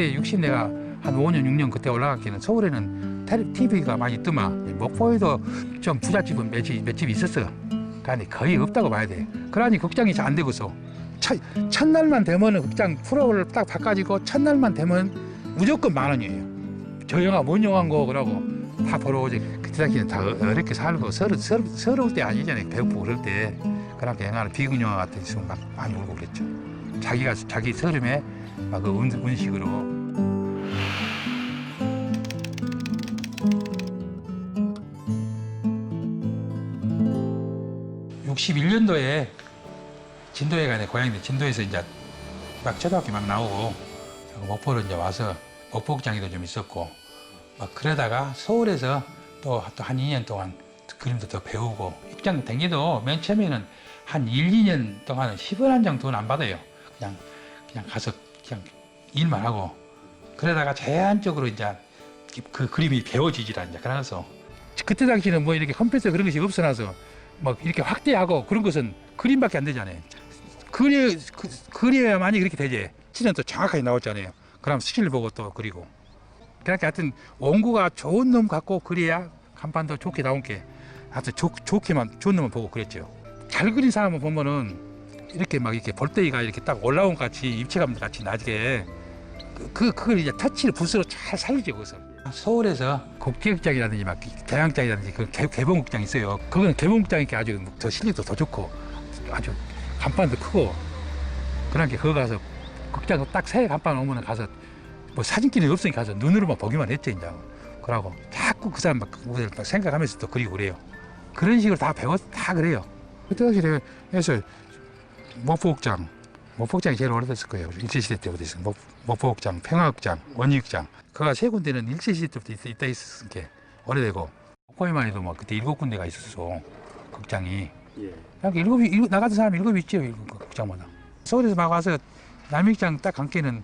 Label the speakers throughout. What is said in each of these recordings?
Speaker 1: 그때 60 내가 한 5년 6년 그때 올라갔기는 서울에는 TV가 많이 있더만 목포에도 좀 부잣집은 몇 집, 몇 집이 있었어. 그러니 거의 없다고 봐야 돼. 그러니 극장이 잘 안 되고서 첫, 첫날만 되면은 극장 프로를 딱 바꿔지고 첫날만 되면 무조건 만 원이에요. 저 영화 뭔 영화인고 그러고 다 보러 오지. 그때 당시에는 다 어렵게 살고 서러, 서러, 서러울 때 아니잖아요. 배고프고 그럴 때. 그러니까 영화는 비극 영화 같은 있으면 막 많이 울고 그랬죠. 자기가 자기 서름에 막그 운식으로 61년도에 진도에가 내 고향인데 진도에서 이제 막 초등학교 막 나오고 목포로 이제 와서 목포극장에도 좀 있었고 막 그러다가 서울에서 또또한 2년 동안 그림도 더 배우고 극장 댕기도 맨 처음에는 한 1, 2년 동안은 10원 한 장 돈 안 받아요. 그냥 그냥 가서 그냥 일만 하고 그러다가 제한적으로 이제 그 그림이 배워지지라 이제 그러면서 그때 당시는 뭐 이렇게 컴퓨터 그런 것이 없어놔서 막 이렇게 확대하고 그런 것은 그림밖에 안 되잖아요. 그려 그, 그려야만이 그렇게 되지. 치는 또 정확하게 나오잖아요. 그럼 스킬 보고 또 그리고. 그러니까 하여튼 원고가 좋은 놈 갖고 그려야 간판도 좋게 나온 게 하여튼 좋, 좋게만 좋은 놈을 보고 그랬죠. 잘 그린 사람을 보면은 이렇게 막 이렇게 볼때기가 이렇게 딱 올라온 것 같이 입체감 같이 나게 그, 그 그걸 이제 터치를 붓으로 잘 살리죠 그것을. 서울에서 국제극장이라든지 막 대학장이라든지 그 개, 개봉극장 있어요. 그건 개봉극장이니까 아주 더 실력도 더 좋고 아주 간판도 크고 그러니까 거기 가서 극장 딱새 간판 오면 가서 뭐 사진기는 없으니까 가서 눈으로만 보기만 했죠 이제. 그러고 자꾸 그 사람 막 그걸 막 생각하면서 또 그리고 그래요. 그런 식으로 다 배워 다 그래요. 그때 해서 목포극장 목포극장이 제일 오래됐을 거예요. 일제시대 때부터 있어요. 목, 목포극장, 평화극장, 원희극장. 그가 세 군데는 일제시대 때부터 있, 있다 있었으니까 오래되고 목포에만 해도 막 그때 일곱 군데가 있었어. 극장이.
Speaker 2: 예.
Speaker 1: 그러니까 일곱이 일곱, 나 같은 사람이 일곱 있죠. 일곱 그 극장마다. 서울에서 막 와서 남익장 딱 감기는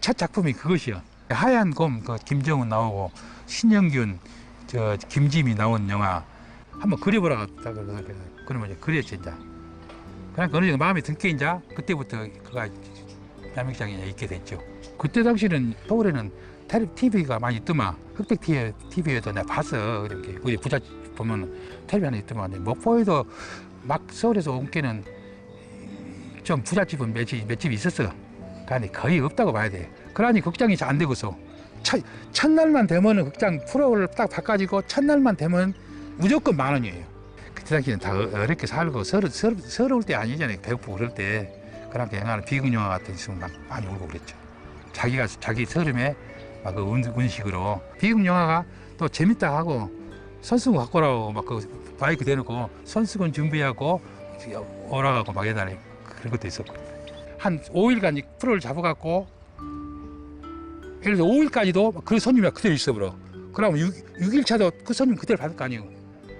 Speaker 1: 첫 작품이 그것이요. 하얀 곰, 그 김정은 나오고 신영균, 저 김지미 나온 영화 한번 그려보라 다 그러면 이제 이제. 그러니까 어느 정도 마음에 들게 이제 그때부터 그가 남익장에 있게 됐죠. 그때 당시는 서울에는 TV가 많이 있더만 흑백 TV에도 내가 봤어 이렇게 우리 부자 보면 텔레비 하나 있더만 목포에도 막 서울에서 온 게는 좀 부잣집은 몇, 집, 몇 집이 있었어. 그러니 거의 없다고 봐야 돼. 그러니 극장이 잘 안 되고서 첫, 첫날만 되면은 극장 프로를 딱 바꿔지고 첫날만 되면 무조건 만 원이에요. 당시에는 다 어- 어렵게 살고 서러, 서러, 서러울 때 아니잖아요. 배고프고 그럴 때. 그러니까 영화는 비극 영화 같은 있으면 막 많이 울고 그랬죠. 자기가 자기 서름에 막 그 운식으로 비극 영화가 또 재밌다 하고 선수군 갖고 오라고 막 그 바이크 대놓고 선수군 준비하고 오라가고 막 예전에 그런 것도 있었고 한 5일간 프로를 잡아갖고 예를 들어 5일까지도 그 손님이 그대로 있어버려 그러면 6, 6일차도 그 손님 그대로 받을 거 아니에요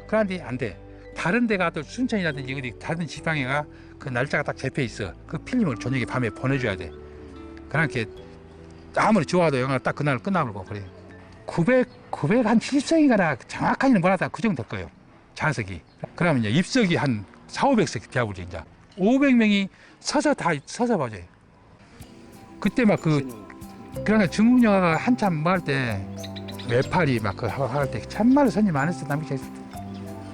Speaker 1: 그런데 안돼 다른 데가 또 순천이라든지 어디 다른 지방에가 그 날짜가 딱 잡혀 있어. 그 필름을 저녁에 밤에 보내줘야 돼. 그렇게 아무리 좋아도 영화를 딱 그날 끝나버리고 그래. 900, 900 한 70석인가나 정확하게는 몰라도 그 정도 될 거예요. 좌석이. 그러면 이제 입석이 한 4, 500석 되어버리죠 이제. 500명이 서서 다 서서 봐줘요. 그때 막 그 그러니까 중국 영화가 한참 뭐 할 때 외팔이 막 그 할 때 참말로 손님 많았어. 남기자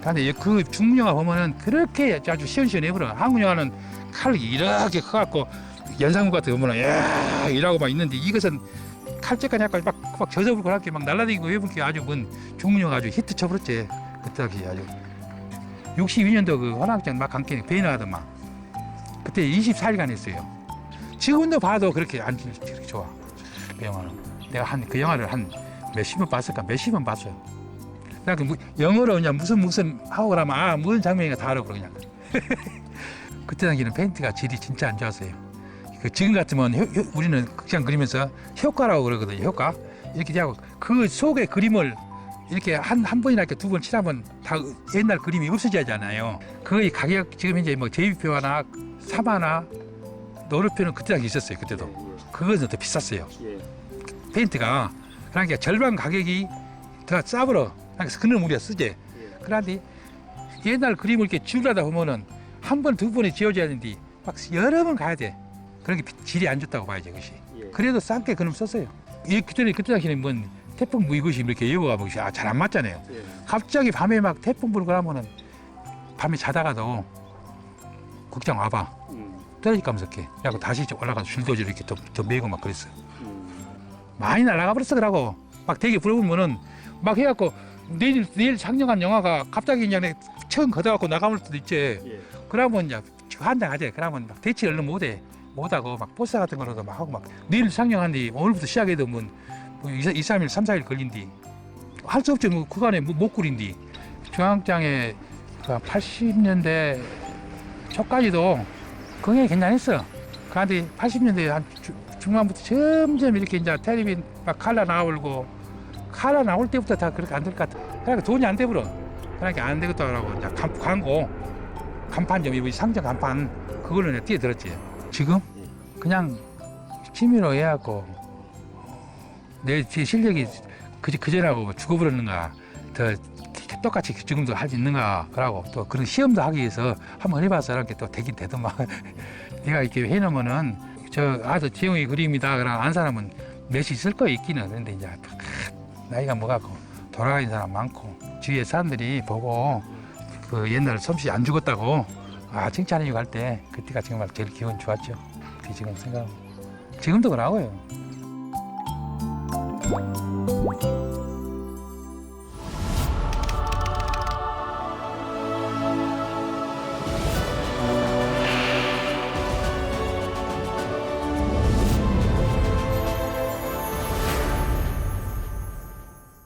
Speaker 1: 근데 그 중국 영화 보면은 그렇게 아주 시원시원해 버려. 한국 영화는 칼 이렇게 커갖고 연상국 같은 거 보면은 야 이라고 막 있는데 이것은 칼재까지 약간 막, 막 젖어버리고 그렇게 막 날라다니고 외분기 아주 그 중국 영화 아주 히트 쳐버렸지. 그때 당시 아주. 62년도 그 환학장 막 감기 배이 나가더만 그때 24일간 했어요. 지금도 봐도 그렇게 안 그렇게 좋아. 그 영화는 내가 한 그 영화를 한 몇십 번 봤을까? 몇십 번 봤어요 그냥 그 무- 영어로 그냥 무슨 무슨 하고 그러면 아 무슨 장면인가 다 알아 그냥 그때 당시는 페인트가 질이 진짜 안 좋았어요 그 지금 같으면 효- 효- 우리는 극장 그리면서 효과라고 그러거든요 효과 이렇게 하고 그 속에 그림을 이렇게 한, 한 번이나 이렇게 두 번 칠하면 다 옛날 그림이 없어지잖아요. 그의 가격 지금 현재 뭐 제비표나 사마나 노르표는 그때 당시 있었어요. 그때도 그것은 더 비쌌어요.
Speaker 2: 예.
Speaker 1: 페인트가 그러니까 절반 가격이 더 싸버려. 그래서 그는 우리가 쓰지.
Speaker 2: 예.
Speaker 1: 그런데 옛날 그림을 이렇게 지우려다 보면은 한 번 두 번에 지워져야 되는데 막 여러 번 가야 돼. 그런 게 질이 안 좋다고 봐야죠 이것이.
Speaker 2: 예.
Speaker 1: 그래도 싼게 그놈 썼어요. 이 그전에 그때 당시에는 뭔 태풍 뭐 이것이 이렇게 예보가 뭐잘안 맞잖아요.
Speaker 2: 예.
Speaker 1: 갑자기 밤에 막 태풍 불고 그러면은 밤에 자다가도 극장 와봐
Speaker 2: 음.
Speaker 1: 떨어질까 무섭게. 그래고 다시 올라가서 줄도지로 이렇게 더, 더 메고 막 그랬어요.
Speaker 2: 음.
Speaker 1: 많이 날아가 버렸어 그러고 막 되게 불어보면은 막 해갖고 내일 내일 상영한 영화가 갑자기 그냥 처음 걷어갖고 나가볼 수도 있지.
Speaker 2: 예.
Speaker 1: 그러면 이제 한장 하재. 그러면 막 대치 얼른 못해. 못하고 막 포스 같은 거로도 막 하고 막 내일 상영한 뒤 오늘부터 시작해도 뭐, 뭐 2, 2, 3일, 3, 4일 걸린디. 할 수 없죠. 뭐 그간에 못, 못 꾸린디. 중앙장에 그 80년대 초까지도 그게 괜찮았어. 그런데 80년대 한 주- 중반부터 점점 이렇게 이제 텔레비 막 칼라 나오고 칼라 나올 때부터 다 그렇게 안 될 것 같아. 그러니까 돈이 안 돼버려. 그러니까 안 되겠다라고 이제 간- 광고 간판 좀 이거 상점 간판 그걸로 내가 뛰어들었지. 지금 그냥 취미로 해갖고 내제 실력이 그, 그전하고 죽어버렸는가 더 똑같이 지금도 할 수 있는가 그러고 또 그런 시험도 하기 위해서 한번 해봐서 이렇게 또 되긴 되더만 내가 이렇게 해놓으면은 저 아들 지영이 그림이다 그러면 안 사람은 몇이 있을 거 있기는 근데 이제 나이가 먹었고 돌아가는 사람 많고 주위에 사람들이 보고 그 옛날 솜씨 안 죽었다고 아 칭찬해주고 할 때 그때가 정말 제일 기분 좋았죠. 그 지금 생각 지금도 그러고요